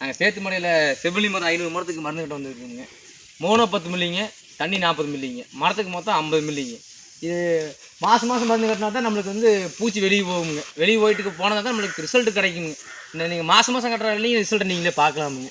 நாங்கள் சேத்து மடையில் செவிலி மரம் ஐநூறு மரத்துக்கு மருந்து கிட்ட வந்துருக்கோங்க மோனோ பத்து மில்லிங்க தண்ணி நாற்பது மில்லிங்க. மரத்துக்கு மொத்தம் ஐம்பது மில்லிங்க. இது மாதம் மாதம் மருந்து கட்டினா தான் நம்மளுக்கு வந்து பூச்சி வெளியே போகுங்க வெளியே போயிட்டு போனால் தான் நம்மளுக்கு ரிசல்ட் கிடைக்குங்க இந்த நீங்கள் மாதம் மாதம் கட்டுற வரையிலையும் ரிசல்ட் நீங்களே பார்க்கலாமுங்க.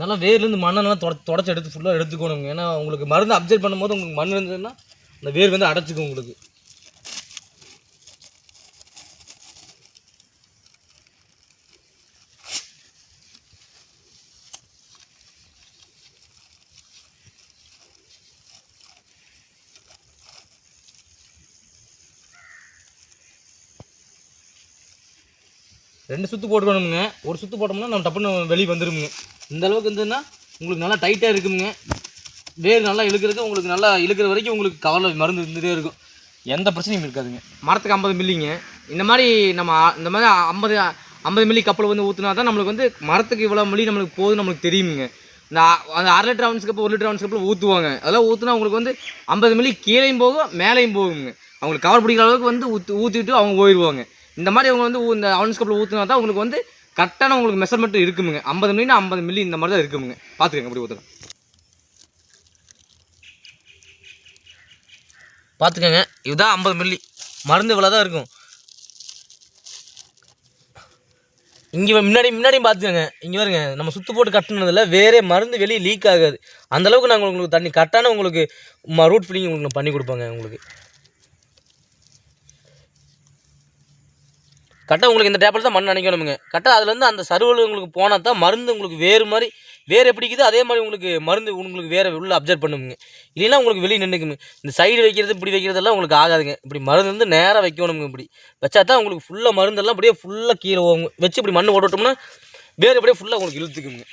நல்லா வேர்லேருந்து மண்ணெல்லாம் தொட தொடச்சி எடுத்து ஃபுல்லாக எடுத்துக்கணுங்க. ஏன்னா உங்களுக்கு மருந்து அப்சர்வ் பண்ணும்போது உங்களுக்கு மண் இருந்ததுன்னா அந்த வேர் வந்து அடைச்சிக்கும் உங்களுக்கு. ரெண்டு சுற்று போட்டுக்கணுங்க. ஒரு சுற்று போட்டோம்னா நம்ம டப்புன்னு வெளியே வந்துருமுங்க இந்த அளவுக்கு இருந்ததுன்னா உங்களுக்கு நல்லா டைட்டாக இருக்குங்க வேர் நல்லா இழுக்கிறதுக்கு உங்களுக்கு நல்லா இழுக்கிற வரைக்கும் உங்களுக்கு கவலை மருந்து இருந்துகிட்டே இருக்கும். எந்த பிரச்சனையும் இருக்காதுங்க. மரத்துக்கு ஐம்பது மில்லிங்க. இந்த மாதிரி நம்ம இந்த மாதிரி ஐம்பது ஐம்பது மில்லி கப்பில் வந்து ஊற்றினா தான் நம்மளுக்கு வந்து மரத்துக்கு இவ்வளோ மில்லி நம்மளுக்கு போகுது நம்மளுக்கு தெரியுமுங்க. இந்த அந்த அரை லிட்டர் அவன்ஸ் கப்பு ஒரு லிட்டர் அவன்ஸ் கப்பில் ஊற்றுவாங்க அதெல்லாம் ஊற்றுனா உங்களுக்கு வந்து ஐம்பது மில்லி கீழேயும் போகும் மேலேயும் போகுங்க. அவங்களுக்கு கவர் பிடிக்கிற அளவுக்கு வந்து ஊற்றி ஊற்றிட்டு அவங்க போயிடுவாங்க இந்த மாதிரி அவங்க வந்து இந்த அவன்ஸ் கப்பில் ஊற்றினா தான் உங்களுக்கு வந்து கரெக்டான உங்களுக்கு மெஷர்மெண்ட் இருக்குமுங்க. ஐம்பது மில்லினா ஐம்பது மில்லி இந்த மாதிரி தான் இருக்குமுங்க. பார்த்துக்கங்க அப்படி ஊற்றுறேன் பார்த்துக்கங்க இதுதான் ஐம்பது மில்லி மருந்து இவ்வளோ தான் இருக்கும். இங்கே முன்னாடி முன்னாடியும் பார்த்துக்கங்க இங்கே பாருங்க நம்ம சுற்று போட்டு கட்டினதில் வேறே மருந்து வெளியே லீக் ஆகாது. அந்தளவுக்கு நாங்கள் உங்களுக்கு தண்ணி கரெக்டான உங்களுக்கு ரூட் ஃபில்லிங் உங்களுக்கு பண்ணி கொடுப்போங்க உங்களுக்கு. கரெக்டாக உங்களுக்கு இந்த டேப்பில் தான் மண் நினைக்கணுமுங்க கரெக்டாக அதுலேருந்து அந்த சருவல் உங்களுக்கு போனால் தான் மருந்து உங்களுக்கு வேறு மாதிரி வேறு எப்படி அதே மாதிரி உங்களுக்கு மருந்து உங்களுக்கு வேறு உள்ளே அப்சர்வ் பண்ணுங்க இல்லைன்னா உங்களுக்கு வெளியே நின்றுக்குங்க இந்த சைடு வைக்கிறது இப்படி வைக்கிறதெல்லாம் உங்களுக்கு ஆகாதுங்க. இப்படி மருந்து வந்து நேராக வைக்கணுங்க இப்படி. வச்சா தான் உங்களுக்கு ஃபுல்லாக மருந்தெல்லாம் அப்படியே ஃபுல்லாக கீழே போகுங்க வச்சு இப்படி மண் ஓட்டோட்டோம்னா வேறு அப்படியே ஃபுல்லாக உங்களுக்கு இழுத்துக்குங்க